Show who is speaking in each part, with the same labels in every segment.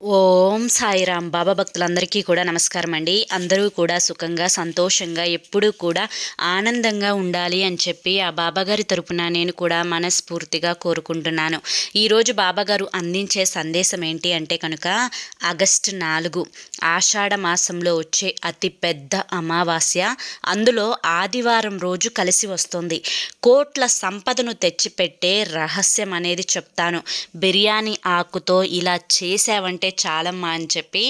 Speaker 1: ఓం సాయిరామ్ బాబా భక్తులందరికీ కూడా నమస్కారం అండి. అందరూ కూడా సుఖంగా సంతోషంగా ఎప్పుడూ కూడా ఆనందంగా ఉండాలి అని చెప్పి ఆ బాబాగారి తరపున నేను కూడా మనస్ఫూర్తిగా కోరుకుంటున్నాను. ఈరోజు బాబాగారు అందించే సందేశం ఏంటి అంటే కనుక ఆగస్టు నాలుగు ఆషాఢ మాసంలో వచ్చే అతి పెద్ద అమావాస్య. అందులో ఆదివారం రోజు కలిసి వస్తుంది. కోట్ల సంపదను తెచ్చిపెట్టే రహస్యం అనేది చెప్తాను. బిర్యానీ ఆకుతో ఇలా చేసావంటే ఉంటే చాలమ్మా అని చెప్పి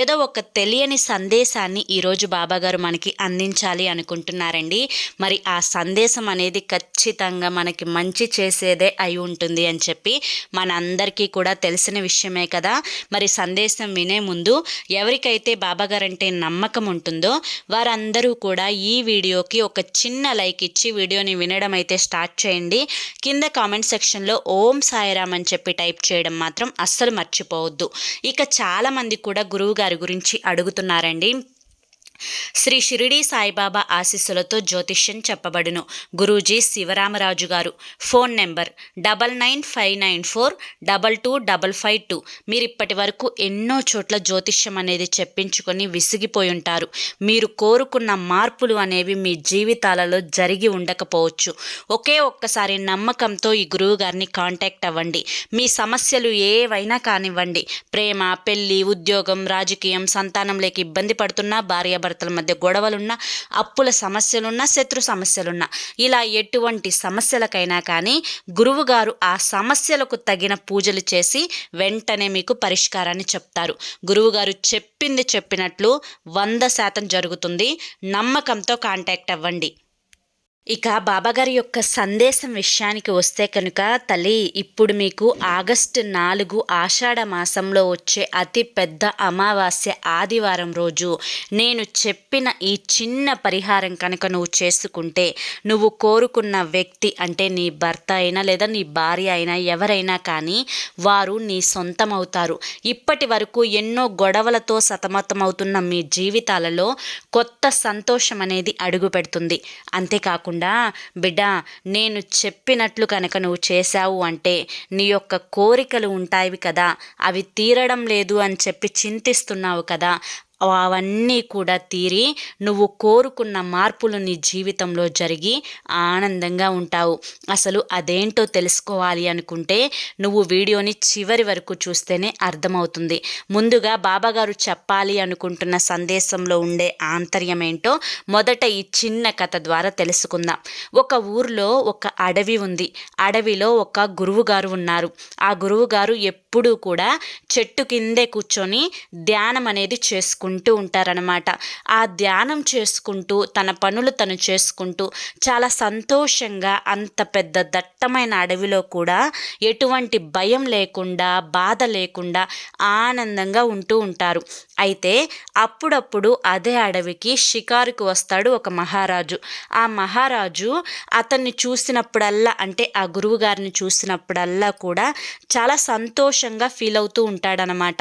Speaker 1: ఏదో ఒక తెలియని సందేశాన్ని ఈరోజు బాబాగారు మనకి అందించాలి అనుకుంటున్నారండి. మరి ఆ సందేశం అనేది ఖచ్చితంగా మనకి మంచి చేసేదే అయి ఉంటుంది అని చెప్పి మనందరికీ కూడా తెలిసిన విషయమే కదా. మరి సందేశం వినే ముందు ఎవరికైతే బాబాగారంటే నమ్మకం ఉంటుందో వారందరూ కూడా ఈ వీడియోకి ఒక చిన్న లైక్ ఇచ్చి వీడియోని వినడం అయితే స్టార్ట్ చేయండి. కింద కామెంట్ సెక్షన్లో ఓం సాయిరామ్ అని చెప్పి టైప్ చేయడం మాత్రం అస్సలు మర్చిపోవద్దు. ఇక చాలామంది కూడా గురువు గారి గురించి అడుగుతున్నారండి. శ్రీ షిరిడి సాయిబాబా ఆశీస్సులతో జ్యోతిష్యం చెప్పబడును. గురూజీ శివరామరాజు గారు. Phone number double nine five nine four double two double five two. మీరు ఇప్పటి వరకు ఎన్నో చోట్ల జ్యోతిష్యం అనేది చెప్పించుకొని విసిగిపోయి ఉంటారు. మీరు కోరుకున్న మార్పులు అనేవి మీ జీవితాలలో జరిగి ఉండకపోవచ్చు. ఒకే ఒక్కసారి నమ్మకంతో ఈ గురువు గారిని కాంటాక్ట్ అవ్వండి. మీ సమస్యలు ఏవైనా కానివ్వండి. ప్రేమ పెళ్ళి ఉద్యోగం రాజకీయం సంతానం లేక ఇబ్బంది పడుతున్నా భార్య భార్యాభర్తల మధ్య గొడవలున్నా అప్పుల సమస్యలున్నా శత్రు సమస్యలున్నా ఇలా ఎటువంటి సమస్యలకైనా కానీ గురువుగారు ఆ సమస్యలకు తగిన పూజలు చేసి వెంటనే మీకు పరిష్కారాన్ని చెప్తారు. గురువుగారు చెప్పింది చెప్పినట్లు వంద శాతం జరుగుతుంది. నమ్మకంతో కాంటాక్ట్ అవ్వండి. ఇక బాబాగారి యొక్క సందేశం విషయానికి వస్తే కనుక తల్లి ఇప్పుడు మీకు ఆగస్టు నాలుగు ఆషాఢ మాసంలో వచ్చే అతి పెద్ద అమావాస్య ఆదివారం రోజు నేను చెప్పిన ఈ చిన్న పరిహారం కనుక నువ్వు చేసుకుంటే నువ్వు కోరుకున్న వ్యక్తి అంటే నీ భర్త అయినా లేదా నీ భార్య అయినా ఎవరైనా కానీ వారు నీ సొంతం అవుతారు ఇప్పటి వరకు ఎన్నో గొడవలతో సతమతమవుతున్న మీ జీవితాలలో కొత్త సంతోషం అనేది అడుగు పెడుతుంది అంతేకాకుండా కాకుండా బిడ్డ నేను చెప్పినట్లు కనుక నువ్వు చేశావు అంటే నీ యొక్క కోరికలు ఉంటాయి కదా. అవి తీరడం లేదు అని చెప్పి చింతిస్తున్నావు కదా. అవన్నీ కూడా తీరి నువ్వు కోరుకున్న మార్పులు నీ జీవితంలో జరిగి ఆనందంగా ఉంటావు. అసలు అదేంటో తెలుసుకోవాలి అనుకుంటే నువ్వు వీడియోని చివరి వరకు చూస్తేనే అర్థమవుతుంది. ముందుగా బాబాగారు చెప్పాలి అనుకుంటున్న సందేశంలో ఉండే ఆంతర్యం ఏంటో మొదట ఈ చిన్న కథ ద్వారా తెలుసుకుందాం. ఒక ఊర్లో ఒక అడవి ఉంది. అడవిలో ఒక గురువుగారు ఉన్నారు. ఆ గురువుగారు ఎప్పుడు కూడా చెట్టు కిందే కూర్చొని ధ్యానం అనేది చేసుకుంటూ ఉంటారనమాట ఆ ధ్యానం చేసుకుంటూ తన పనులు తను చేసుకుంటూ చాలా సంతోషంగా అంత పెద్ద దట్టమైన అడవిలో కూడా ఎటువంటి భయం లేకుండా బాధ లేకుండా ఆనందంగా ఉంటూ ఉంటారు. అయితే అప్పుడప్పుడు అదే అడవికి షికారుకు వస్తాడు ఒక మహారాజు. ఆ మహారాజు అతన్ని చూసినప్పుడల్లా అంటే ఆ గురువు గారిని చూసినప్పుడల్లా కూడా చాలా సంతోషంగా ఫీల్ అవుతూ ఉంటాడనమాట.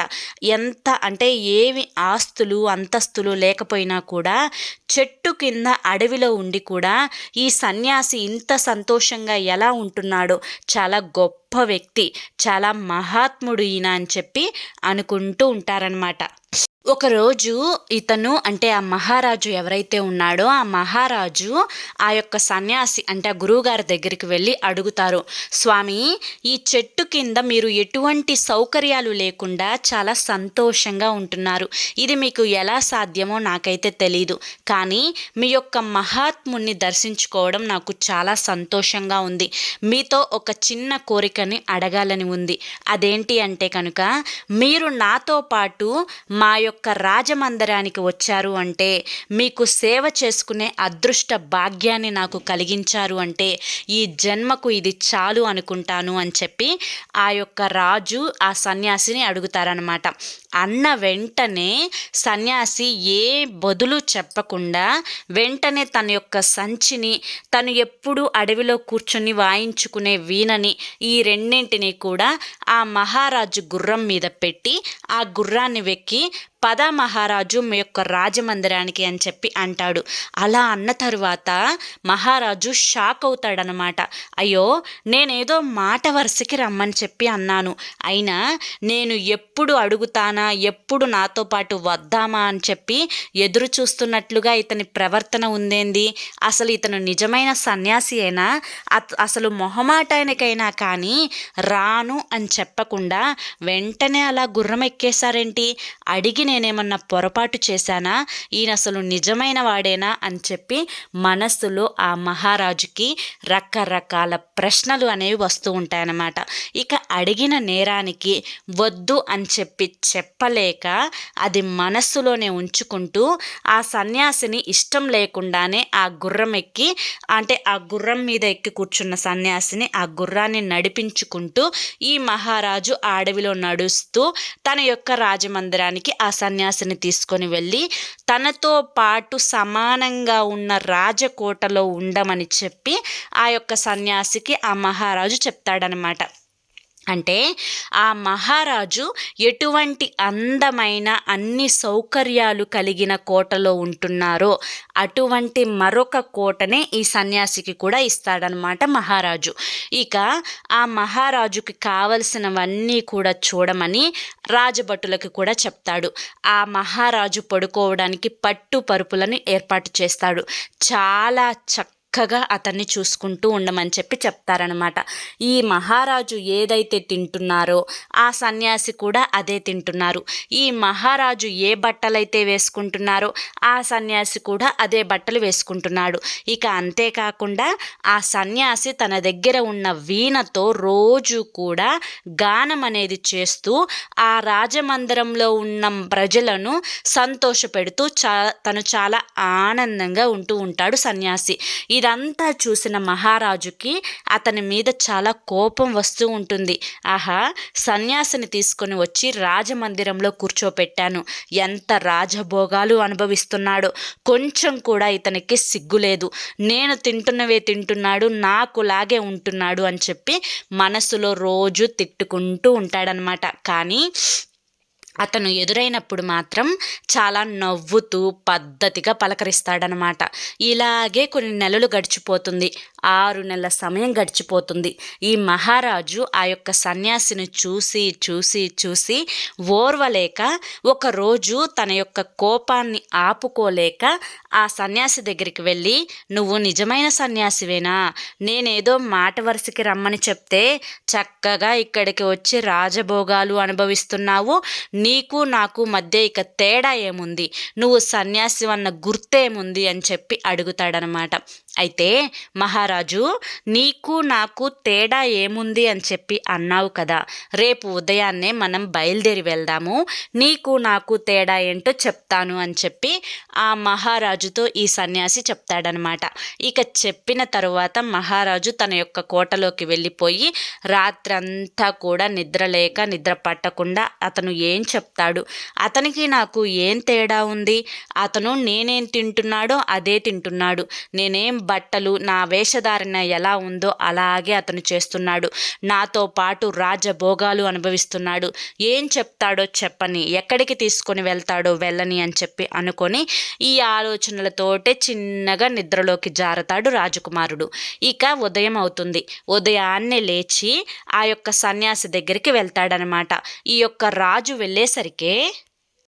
Speaker 1: ఎంత అంటే ఏమి ఆస్తులు అంతస్తులు లేకపోయినా కూడా చెట్టు కింద అడవిలో ఉండి కూడా ఈ సన్యాసి ఇంత సంతోషంగా ఎలా ఉంటున్నాడో చాలా గొప్ప వ్యక్తి చాలా మహాత్ముడు ఈయన అని చెప్పి అనుకుంటూ ఉంటారనమాట. ఒకరోజు ఇతను అంటే ఆ మహారాజు ఎవరైతే ఉన్నాడో ఆ మహారాజు ఆ యొక్క సన్యాసి అంటే ఆ గురువుగారి దగ్గరికి వెళ్ళి అడుగుతారు స్వామి ఈ చెట్టు కింద మీరు ఎటువంటి సౌకర్యాలు లేకుండా చాలా సంతోషంగా ఉంటున్నారు. ఇది మీకు ఎలా సాధ్యమో నాకైతే తెలీదు. కానీ మీ యొక్క మహాత్ముని దర్శించుకోవడం నాకు చాలా సంతోషంగా ఉంది. మీతో ఒక చిన్న కోరికని అడగాలని ఉంది. అదేంటి అంటే కనుక మీరు నాతో పాటు మా యొక్క యొక్క రాజమందిరానికి వచ్చారు అంటే మీకు సేవ చేసుకునే అదృష్ట భాగ్యాన్ని నాకు కలిగించారు అంటే ఈ జన్మకు ఇది చాలు అనుకుంటాను అని చెప్పి ఆ యొక్క రాజు ఆ సన్యాసిని అడుగుతారనమాట అన్న వెంటనే సన్యాసి ఏ బదులు చెప్పకుండా వెంటనే తన యొక్క సంచిని తను ఎప్పుడు అడవిలో కూర్చొని వాయించుకునే వీణని ఈ రెండింటిని కూడా ఆ మహారాజు గుర్రం మీద పెట్టి ఆ గుర్రాన్ని వెక్కి పద మహారాజు మీ యొక్క రాజమందిరానికి అని చెప్పి అంటాడు. అలా అన్న తరువాత మహారాజు షాక్ అవుతాడనమాట అయ్యో నేనేదో మాట వరుసకి రమ్మని చెప్పి అన్నాను. అయినా నేను ఎప్పుడు అడుగుతాను ఎప్పుడు నాతో పాటు వద్దామా అని చెప్పి ఎదురు చూస్తున్నట్లుగా ఇతని ప్రవర్తన ఉందేంది? అసలు ఇతను నిజమైన సన్యాసి అయినా అసలు మొహమాటానికైనా కానీ రాను అని చెప్పకుండా వెంటనే అలా గుర్రం ఎక్కేశారేంటి? అడిగి నేనేమన్నా పొరపాటు చేశానా? ఈయన అసలు నిజమైన వాడేనా అని చెప్పి మనస్సులో ఆ మహారాజుకి రకరకాల ప్రశ్నలు అనేవి వస్తూ ఉంటాయన్నమాట. ఇక అడిగిన నేరానికి వద్దు అని చెప్పి చెప్పలేక అది మనస్సులోనే ఉంచుకుంటూ ఆ సన్యాసిని ఇష్టం లేకుండానే ఆ గుర్రం ఎక్కి అంటే ఆ గుర్రం మీద ఎక్కి కూర్చున్న సన్యాసిని ఆ గుర్రాన్ని నడిపించుకుంటూ ఈ మహారాజు ఆ అడవిలో నడుస్తూ తన యొక్క రాజమందిరానికి ఆ సన్యాసిని తీసుకొని వెళ్ళి తనతో పాటు సమానంగా ఉన్న రాజకోటలో ఉండమని చెప్పి ఆ యొక్క సన్యాసికి ఆ మహారాజు చెప్తాడనమాట. అంటే ఆ మహారాజు ఎటువంటి అందమైన అన్ని సౌకర్యాలు కలిగిన కోటలో ఉంటున్నారో అటువంటి మరొక కోటనే ఈ సన్యాసికి కూడా ఇస్తాడనమాట మహారాజు. ఇక ఆ మహారాజుకి కావలసినవన్నీ కూడా చూడమని రాజభటులకు కూడా చెప్తాడు. ఆ మహారాజు పడుకోవడానికి పట్టు పరుపులను ఏర్పాటు చేస్తాడు. చాలా చక్క చక్కగా అతన్ని చూసుకుంటూ ఉండమని చెప్పి చెప్తారనమాట ఈ మహారాజు ఏదైతే తింటున్నారో ఆ సన్యాసి కూడా అదే తింటున్నారు. ఈ మహారాజు ఏ బట్టలైతే వేసుకుంటున్నారో ఆ సన్యాసి కూడా అదే బట్టలు వేసుకుంటున్నాడు. ఇక అంతేకాకుండా ఆ సన్యాసి తన దగ్గర ఉన్న వీణతో రోజు కూడా గానం అనేది చేస్తూ ఆ రాజమందిరంలో ఉన్న ప్రజలను సంతోషపెడుతూ చా తను చాలా ఆనందంగా ఉంటూ ఉంటాడు సన్యాసి. ఇది ఇదంతా చూసిన మహారాజుకి అతని మీద చాలా కోపం వస్తూ ఉంటుంది. ఆహా సన్యాసిని తీసుకొని వచ్చి రాజమందిరంలో కూర్చోపెట్టాను. ఎంత రాజభోగాలు అనుభవిస్తున్నాడో. కొంచెం కూడా ఇతనికి సిగ్గులేదు. నేను తింటున్నవే తింటున్నాడు నాకులాగే ఉంటున్నాడు అని చెప్పి మనసులో రోజు తిట్టుకుంటూ ఉంటాడనమాట కానీ అతను ఎదురైనప్పుడు మాత్రం చాలా నవ్వుతూ పద్ధతిగా పలకరిస్తాడనమాట. ఇలాగే కొన్ని నెలలు గడిచిపోతుంది. ఆరు నెలల సమయం గడిచిపోతుంది. ఈ మహారాజు ఆ యొక్క సన్యాసిని చూసి చూసి చూసి ఓర్వలేక ఒకరోజు తన యొక్క కోపాన్ని ఆపుకోలేక ఆ సన్యాసి దగ్గరికి వెళ్ళి నువ్వు నిజమైన సన్యాసివేనా? నేనేదో మాట వరుసకి రమ్మని చెప్తే చక్కగా ఇక్కడికి వచ్చి రాజభోగాలు అనుభవిస్తున్నావు. నీకు నాకు మధ్య ఇక తేడా ఏముంది? నువ్వు సన్యాసి అన్న గుర్తేముంది? అని చెప్పి అడుగుతాడనమాట. అయితే మహారాజు నీకు నాకు తేడా ఏముంది అని చెప్పి అన్నావు కదా. రేపు ఉదయాన్నే మనం బయలుదేరి వెళ్దాము. నీకు నాకు తేడా ఏంటో చెప్తాను అని చెప్పి ఆ మహారాజుతో ఈ సన్యాసి చెప్తాడనమాట. ఇక చెప్పిన తరువాత మహారాజు తన యొక్క కోటలోకి వెళ్ళిపోయి రాత్రంతా కూడా నిద్ర లేక నిద్ర పట్టకుండా అతను ఏం చెప్తాడు? అతనికి నాకు ఏం తేడా ఉంది? అతను నేనేం తింటున్నాడో అదే తింటున్నాడు. నేనేం బట్టలు నా వేషధారణ ఎలా ఉందో అలాగే అతను చేస్తున్నాడు. నాతో పాటు రాజభోగాలు అనుభవిస్తున్నాడు. ఏం చెప్తాడో చెప్పని ఎక్కడికి తీసుకొని వెళ్తాడో వెళ్ళని అని చెప్పి అనుకొని ఈ ఆలోచనలతోటే చిన్నగా నిద్రలోకి జారుతాడు రాజకుమారుడు. ఇక ఉదయం అవుతుంది. ఉదయాన్నే లేచి ఆ యొక్క సన్యాసి దగ్గరికి వెళ్తాడనమాట. ఈ యొక్క రాజు వెళ్ళేసరికి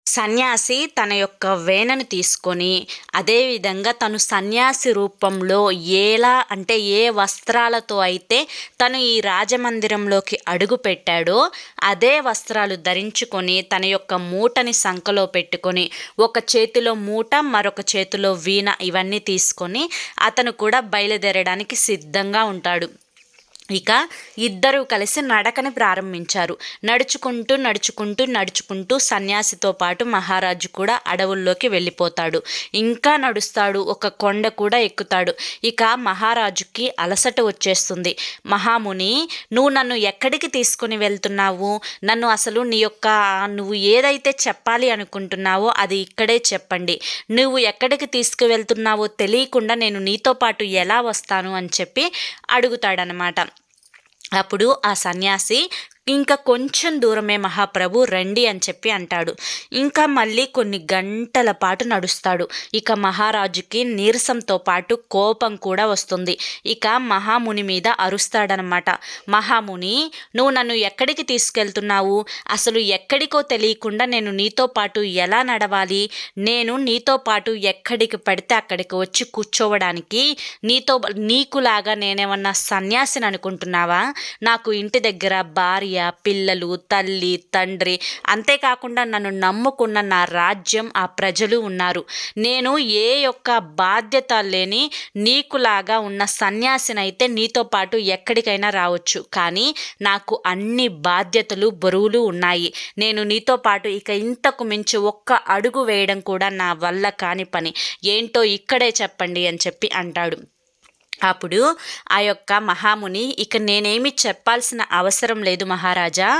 Speaker 1: సన్యాసి తన యొక్క వేణను తీసుకొని అదేవిధంగా తను సన్యాసి రూపంలో ఎలా అంటే ఏ వస్త్రాలతో అయితే తను ఈ రాజమందిరంలోకి అడుగు పెట్టాడో అదే వస్త్రాలు ధరించుకొని తన యొక్క మూటని సంకలో పెట్టుకొని ఒక చేతిలో మూట మరొక చేతిలో వీణ ఇవన్నీ తీసుకొని అతను కూడా బయలుదేరడానికి సిద్ధంగా ఉంటాడు. ఇక ఇద్దరూ కలిసి నడకని ప్రారంభించారు. నడుచుకుంటూ నడుచుకుంటూ నడుచుకుంటూ సన్యాసితో పాటు మహారాజు కూడా అడవుల్లోకి వెళ్ళిపోతాడు. ఇంకా నడుస్తాడు ఒక కొండ కూడా ఎక్కుతాడు. ఇక మహారాజుకి అలసట వచ్చేస్తుంది. మహాముని నువ్వు నన్ను ఎక్కడికి తీసుకుని వెళ్తున్నావు? నన్ను అసలు నీ యొక్క నువ్వు ఏదైతే చెప్పాలి అనుకుంటున్నావో అది ఇక్కడే చెప్పండి. నువ్వు ఎక్కడికి తీసుకువెళ్తున్నావో తెలియకుండా నేను నీతో పాటు ఎలా వస్తాను అని చెప్పి అడుగుతాడనమాట. అప్పుడు ఆ సన్యాసి ఇంకా కొంచెం దూరమే మహాప్రభు రండి అని చెప్పి అంటాడు. ఇంకా మళ్ళీ కొన్ని గంటల పాటు నడుస్తాడు. ఇక మహారాజుకి నీరసంతో పాటు కోపం కూడా వస్తుంది. ఇక మహాముని మీద అరుస్తాడనమాట. మహాముని నువ్వు నన్ను ఎక్కడికి తీసుకెళ్తున్నావు? అసలు ఎక్కడికో తెలియకుండా నేను నీతో పాటు ఎలా నడవాలి? నేను నీతో పాటు ఎక్కడికి పడితే అక్కడికి వచ్చి కూర్చోవడానికి నీతో నీకులాగా నేనేమన్నా సన్యాసిని అనుకుంటున్నావా? నాకు ఇంటి దగ్గర భార్య పిల్లలు తల్లి తండ్రి అంతేకాకుండా నన్ను నమ్ముకున్న నా రాజ్యం ఆ ప్రజలు ఉన్నారు. నేను ఏ యొక్క బాధ్యత లేని నీకులాగా ఉన్న సన్యాసినైతే నీతో పాటు ఎక్కడికైనా రావచ్చు. కానీ నాకు అన్ని బాధ్యతలు బరువులు ఉన్నాయి. నేను నీతో పాటు ఇక ఇంతకు మించి ఒక్క అడుగు వేయడం కూడా నా వల్ల కాని పని. ఏంటో ఇక్కడే చెప్పండి అని చెప్పి అంటాడు. అప్పుడు ఆ యొక్క మహాముని ఇక నేనేమి చెప్పాల్సిన అవసరం లేదు మహారాజా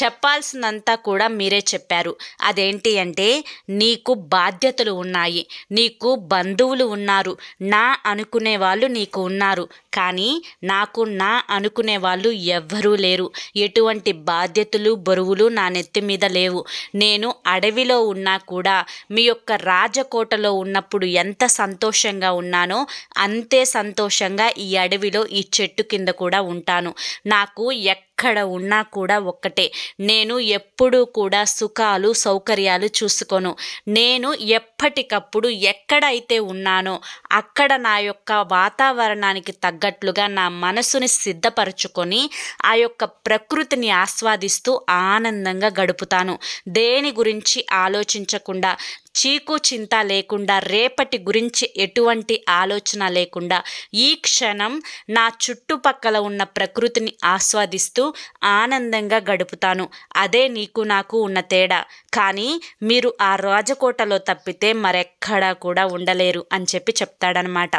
Speaker 1: చెప్పాల్సినంతా కూడా మీరే చెప్పారు. అదేంటి అంటే నీకు బాధ్యతలు ఉన్నాయి నీకు బంధువులు ఉన్నారు నా అనుకునే వాళ్ళు నీకు ఉన్నారు కానీ నాకు నా అనుకునే వాళ్ళు ఎవ్వరూ లేరు. ఎటువంటి బాధ్యతలు బరువులు నా నెత్తి మీద లేవు. నేను అడవిలో ఉన్నా కూడా మీ యొక్క రాజకోటలో ఉన్నప్పుడు ఎంత సంతోషంగా ఉన్నానో అంతే సంతోషంగా ఈ అడవిలో ఈ చెట్టు కింద కూడా ఉంటాను. నాకు ఎక్క ఎక్కడ ఉన్నా కూడా ఒక్కటే. నేను ఎప్పుడూ కూడా సుఖాలు సౌకర్యాలు చూసుకోను. నేను ఎప్పటికప్పుడు ఎక్కడైతే ఉన్నానో అక్కడ నా యొక్క వాతావరణానికి తగ్గట్లుగా నా మనసుని సిద్ధపరచుకొని ఆ యొక్క ప్రకృతిని ఆస్వాదిస్తూ ఆనందంగా గడుపుతాను. దేని గురించి ఆలోచించకుండా చీకు చింత లేకుండా రేపటి గురించి ఎటువంటి ఆలోచన లేకుండా ఈ క్షణం నా చుట్టుపక్కల ఉన్న ప్రకృతిని ఆస్వాదిస్తూ ఆనందంగా గడుపుతాను. అదే నీకు నాకు ఉన్న తేడా. కానీ మీరు ఆ రాజకోటలో తప్పితే మరెక్కడా కూడా ఉండలేరు అని చెప్పి చెప్తాడనమాట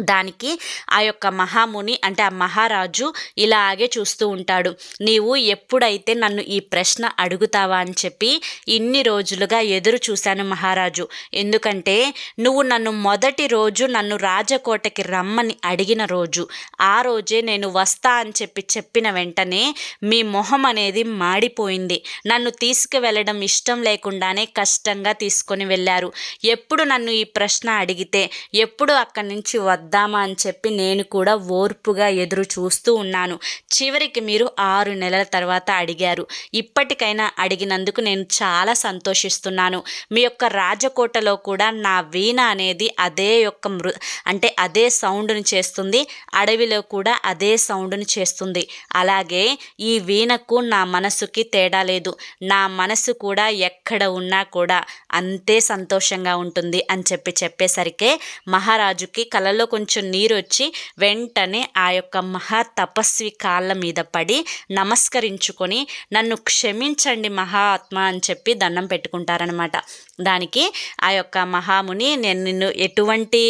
Speaker 1: దానికి ఆ యొక్క మహాముని అంటే ఆ మహారాజు ఇలాగే చూస్తూ ఉంటాడు. నీవు ఎప్పుడైతే నన్ను ఈ ప్రశ్న అడుగుతావా అని చెప్పి ఇన్ని రోజులుగా ఎదురు చూశాను మహారాజు. ఎందుకంటే నువ్వు నన్ను మొదటి రోజు నన్ను రాజకోటకి రమ్మని అడిగిన రోజు. ఆ రోజే నేను వస్తా అని చెప్పి చెప్పిన వెంటనే మీ మొహం అనేది మాడిపోయింది. నన్ను తీసుకువెళ్ళడం ఇష్టం లేకుండానే కష్టంగా తీసుకొని వెళ్ళారు. ఎప్పుడు నన్ను ఈ ప్రశ్న అడిగితే ఎప్పుడు అక్కడి నుంచి వద్దామా అని చెప్పి నేను కూడా ఓర్పుగా ఎదురు చూస్తూ ఉన్నాను. చివరికి మీరు ఆరు నెలల తర్వాత అడిగారు. ఇప్పటికైనా అడిగినందుకు నేను చాలా సంతోషిస్తున్నాను. మీ యొక్క రాజకోటలో కూడా నా వీణ అనేది అదే యొక్క మృ అంటే అదే సౌండ్ని చేస్తుంది. అడవిలో కూడా అదే సౌండ్ని చేస్తుంది. అలాగే ఈ వీణకు నా మనసుకి తేడా లేదు. నా మనసు కూడా ఎక్కడ ఉన్నా కూడా అంతే సంతోషంగా ఉంటుంది అని చెప్పి చెప్పేసరికే మహారాజుకి కలలో కొంచెం నీరు వచ్చి వెంటనే ఆ యొక్క మహా తపస్వి కాళ్ళ మీద పడి నమస్కరించుకొని నన్ను క్షమించండి మహాత్మ అని చెప్పి దండం పెట్టుకుంటారనమాట దానికి ఆ యొక్క మహాముని నేను నిన్ను ఎటువంటి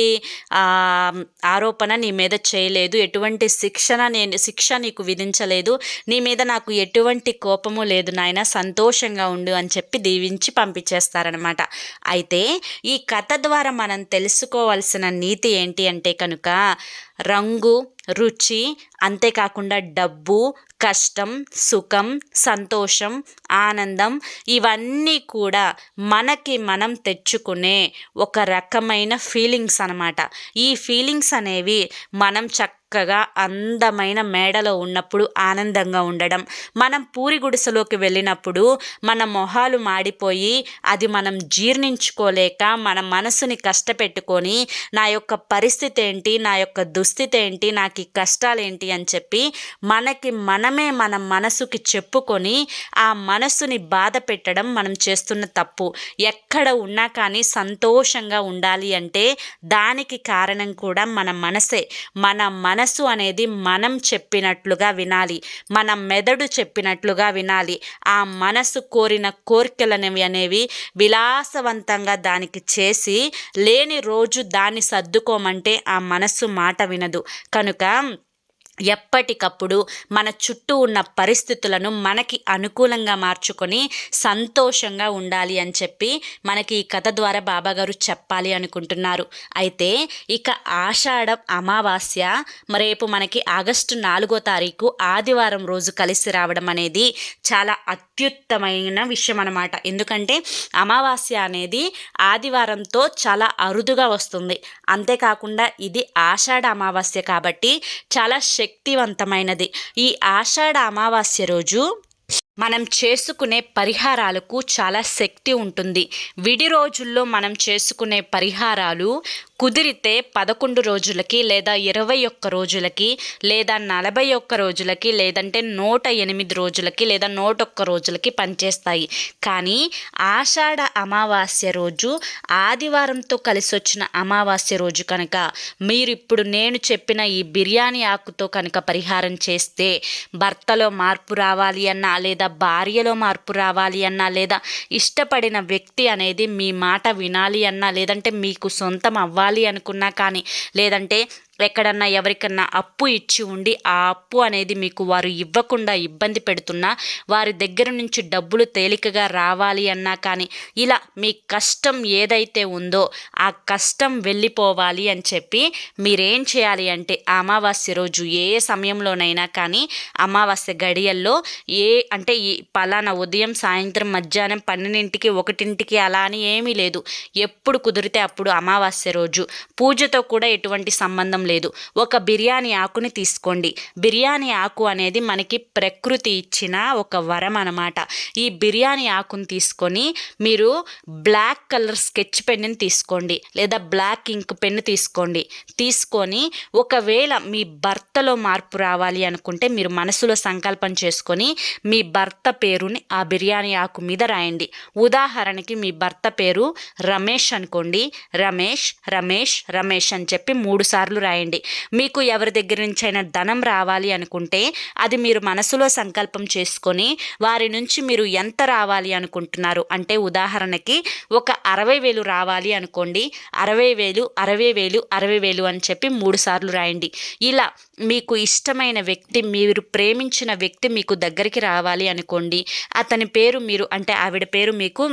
Speaker 1: ఆరోపణ నీ మీద చేయలేదు ఎటువంటి శిక్షణ నేను శిక్ష నీకు విధించలేదు నీ మీద నాకు ఎటువంటి కోపము లేదు నాయన సంతోషంగా ఉండు అని చెప్పి దీవించి పంపించేస్తారనమాట అయితే ఈ కథ ద్వారా మనం తెలుసుకోవాల్సిన నీతి ఏంటి అంటే కనుక రంగు రుచి అంతేకాకుండా డబ్బు కష్టం సుఖం సంతోషం ఆనందం ఇవన్నీ కూడా మనకి మనం తెచ్చుకునే ఒక రకమైన ఫీలింగ్స్ అనమాట ఈ ఫీలింగ్స్ అనేవి మనం చక్కగా అందమైన మేడలో ఉన్నప్పుడు ఆనందంగా ఉండడం మనం పూరి గుడిసెలోకి వెళ్ళినప్పుడు మన మొహాలు మాడిపోయి అది మనం జీర్ణించుకోలేక మన మనసుని కష్టపెట్టుకొని నా యొక్క పరిస్థితి ఏంటి నా యొక్క దుస్థితి ఏంటి? నాకు ఈ కష్టాలేంటి అని చెప్పి మనకి మనమే మన మనసుకి చెప్పుకొని ఆ మనసుని బాధ పెట్టడం మనం చేస్తున్న తప్పు. ఎక్కడ ఉన్నా కానీ సంతోషంగా ఉండాలి అంటే దానికి కారణం కూడా మన మనసే. మన మనసు అనేది మనం చెప్పినట్లుగా వినాలి. మన మెదడు చెప్పినట్లుగా వినాలి. ఆ మనసు కోరిన కోరికలనేవి అనేవి విలాసవంతంగా దానికి చేసి లేని రోజు దాన్ని సర్దుకోమంటే ఆ మనస్సు మాట వినదు. కనుక ఎప్పటికప్పుడు మన చుట్టూ ఉన్న పరిస్థితులను మనకి అనుకూలంగా మార్చుకొని సంతోషంగా ఉండాలి అని చెప్పి మనకి ఈ కథ ద్వారా బాబాగారు చెప్పాలి అనుకుంటున్నారు. అయితే ఇక ఆషాఢ అమావాస్య రేపు మనకి ఆగస్టు నాలుగో తారీఖు ఆదివారం రోజు కలిసి రావడం అనేది చాలా అత్యుత్తమైన విషయం అనమాట ఎందుకంటే అమావాస్య అనేది ఆదివారంతో చాలా అరుదుగా వస్తుంది. అంతేకాకుండా ఇది ఆషాఢ అమావాస్య కాబట్టి చాలా శక్తివంతమైనది. ఈ ఆషాఢ అమావాస్య రోజు మనం చేసుకునే పరిహారాలకు చాలా శక్తి ఉంటుంది. విడి రోజుల్లో మనం చేసుకునే పరిహారాలు కుదిరితే పదకొండు రోజులకి లేదా ఇరవై ఒక్క రోజులకి లేదా నలభై ఒక్క రోజులకి లేదంటే నూట ఎనిమిది రోజులకి లేదా నూట ఒక్క రోజులకి పనిచేస్తాయి. కానీ ఆషాఢ అమావాస్య రోజు ఆదివారంతో కలిసి వచ్చిన అమావాస్య రోజు కనుక మీరు ఇప్పుడు నేను చెప్పిన ఈ బిర్యానీ ఆకుతో కనుక పరిహారం చేస్తే భర్తలో మార్పు రావాలి అన్నా లేదా భార్యలో మార్పు రావాలి అన్నా లేదా ఇష్టపడిన వ్యక్తి అనేది మీ మాట వినాలి అన్నా లేదంటే మీకు సొంతం అవ్వాలి అనుకున్నా కానీ లేదంటే ఎక్కడన్నా ఎవరికన్నా అప్పు ఇచ్చి ఉండి ఆ అప్పు అనేది మీకు వారు ఇవ్వకుండా ఇబ్బంది పెడుతున్నా వారి దగ్గర నుంచి డబ్బులు తేలికగా రావాలి అన్నా కానీ ఇలా మీ కష్టం ఏదైతే ఉందో ఆ కష్టం వెళ్ళిపోవాలి అని చెప్పి మీరేం చేయాలి అంటే అమావాస్య రోజు ఏ సమయంలోనైనా కానీ అమావాస్య గడియల్లో ఏ అంటే ఈ పలానా ఉదయం సాయంత్రం మధ్యాహ్నం పన్నెండింటికి ఒకటింటికి అలా అని ఏమీ లేదు. ఎప్పుడు కుదిరితే అప్పుడు అమావాస్య రోజు. పూజతో కూడా ఎటువంటి సంబంధం లేదు లేదు. ఒక బిర్యానీ ఆకుని తీసుకోండి. బిర్యానీ ఆకు అనేది మనకి ప్రకృతి ఇచ్చిన ఒక వరం అనమాట ఈ బిర్యానీ ఆకుని తీసుకొని మీరు బ్లాక్ కలర్ స్కెచ్ పెన్నుని తీసుకోండి. లేదా బ్లాక్ ఇంక్ పెన్ను తీసుకోండి. తీసుకొని ఒకవేళ మీ భర్తలో మార్పు రావాలి అనుకుంటే మీరు మనసులో సంకల్పం చేసుకొని మీ భర్త పేరుని ఆ బిర్యానీ ఆకు మీద రాయండి. ఉదాహరణకి మీ భర్త పేరు రమేష్ అనుకోండి. రమేష్ రమేష్ రమేష్ అని చెప్పి మూడు సార్లు రాయండి. రాయండి. మీకు ఎవరి దగ్గర నుంచి అయినా ధనం రావాలి అనుకుంటే అది మీరు మనసులో సంకల్పం చేసుకొని వారి నుంచి మీరు ఎంత రావాలి అనుకుంటున్నారు? అంటే ఉదాహరణకి ఒక అరవై వేలు రావాలి అనుకోండి. అరవై వేలు అరవై వేలు అరవై వేలు అని చెప్పి మూడు సార్లు రాయండి. ఇలా మీకు ఇష్టమైన వ్యక్తి మీరు ప్రేమించిన వ్యక్తి మీకు దగ్గరికి రావాలి అనుకోండి. అతని పేరు మీరు అంటే ఆవిడ పేరు మీకు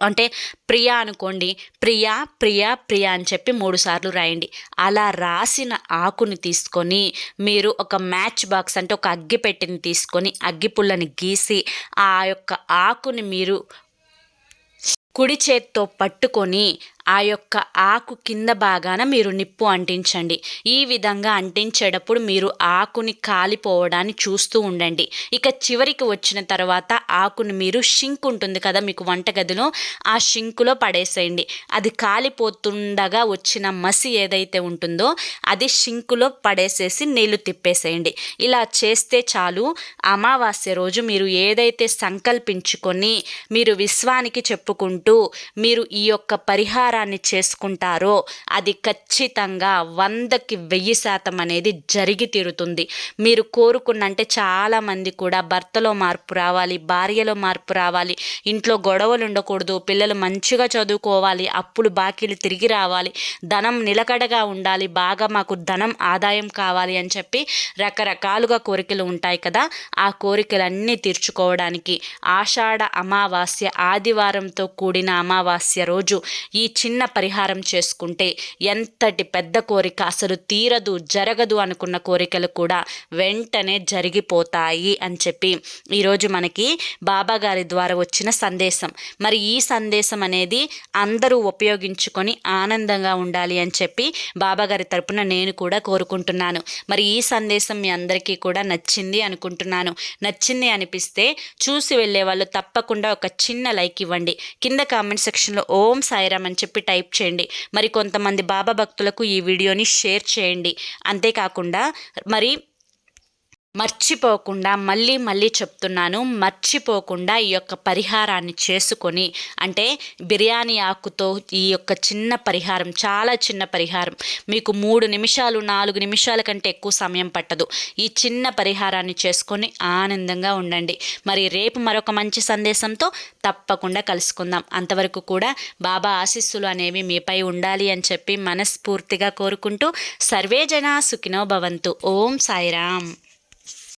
Speaker 1: అంటే ప్రియా అనుకోండి ప్రియా ప్రియా ప్రియా అని చెప్పి మూడు సార్లు రాయండి. అలా రాసిన ఆకుని తీసుకొని మీరు ఒక మ్యాచ్ బాక్స్ అంటే ఒక అగ్గిపెట్టిని తీసుకొని అగ్గి పుల్లని గీసి ఆ యొక్క ఆకుని మీరు కుడి చేత్తో పట్టుకొని ఆ యొక్క ఆకు కింద భాగాన మీరు నిప్పు అంటించండి. ఈ విధంగా అంటించేటప్పుడు మీరు ఆకుని కాలిపోవడాన్ని చూస్తూ ఉండండి. ఇక చివరికి వచ్చిన తర్వాత ఆకుని మీరు షింక్ ఉంటుంది కదా మీకు వంటగదిలో ఆ షింకులో పడేసేయండి. అది కాలిపోతుండగా వచ్చిన మసి ఏదైతే ఉంటుందో అది షింకులో పడేసేసి నీళ్ళు తిప్పేసేయండి. ఇలా చేస్తే చాలు. అమావాస్య రోజు మీరు ఏదైతే సంకల్పించుకొని మీరు విశ్వానికి చెప్పుకుంటూ మీరు ఈ యొక్క పరిహార పరిహారాన్ని చేసుకుంటారో అది ఖచ్చితంగా వందకి వెయ్యి శాతం అనేది జరిగి తీరుతుంది. మీరు కోరుకున్నంటే చాలామంది కూడా భర్తలో మార్పు రావాలి భార్యలో మార్పు రావాలి ఇంట్లో గొడవలు ఉండకూడదు పిల్లలు మంచిగా చదువుకోవాలి అప్పులు బాకీలు తిరిగి రావాలి ధనం నిలకడగా ఉండాలి బాగా మాకు ధనం ఆదాయం కావాలి అని చెప్పి రకరకాలుగా కోరికలు ఉంటాయి కదా. ఆ కోరికలన్నీ తీర్చుకోవడానికి ఆషాఢ అమావాస్య ఆదివారంతో కూడిన అమావాస్య రోజు ఈ చిన్న పరిహారం చేసుకుంటే ఎంతటి పెద్ద కోరిక అసలు తీరదు జరగదు అనుకున్న కోరికలు కూడా వెంటనే జరిగిపోతాయి అని చెప్పి ఈరోజు మనకి బాబాగారి ద్వారా వచ్చిన సందేశం. మరి ఈ సందేశం అనేది అందరూ ఉపయోగించుకొని ఆనందంగా ఉండాలి అని చెప్పి బాబాగారి తరపున నేను కూడా కోరుకుంటున్నాను. మరి ఈ సందేశం మీ అందరికీ కూడా నచ్చింది అనుకుంటున్నాను. నచ్చింది అనిపిస్తే చూసి వెళ్ళే వాళ్ళు తప్పకుండా ఒక చిన్న లైక్ ఇవ్వండి. కింద కామెంట్ సెక్షన్లో ఓం సాయిరామ్ అని చెప్పి చెప్పి టైప్ చేయండి. మరి కొంతమంది బాబా భక్తులకు ఈ వీడియోని షేర్ చేయండి. అంతేకాకుండా మరి మర్చిపోకుండా మళ్ళీ మళ్ళీ చెప్తున్నాను మర్చిపోకుండా ఈ యొక్క పరిహారాన్ని చేసుకొని అంటే బిర్యానీ ఆకుతో ఈ యొక్క చిన్న పరిహారం చాలా చిన్న పరిహారం. మీకు మూడు నిమిషాలు నాలుగు నిమిషాల కంటే ఎక్కువ సమయం పట్టదు. ఈ చిన్న పరిహారాన్ని చేసుకొని ఆనందంగా ఉండండి. మరి రేపు మరొక మంచి సందేశంతో తప్పకుండా కలుసుకుందాం. అంతవరకు కూడా బాబా ఆశీస్సులు అనేవి మీపై ఉండాలి అని చెప్పి మనస్ఫూర్తిగా కోరుకుంటూ సర్వే జనా సుఖినో భవంతు. ఓం సాయిరామ్.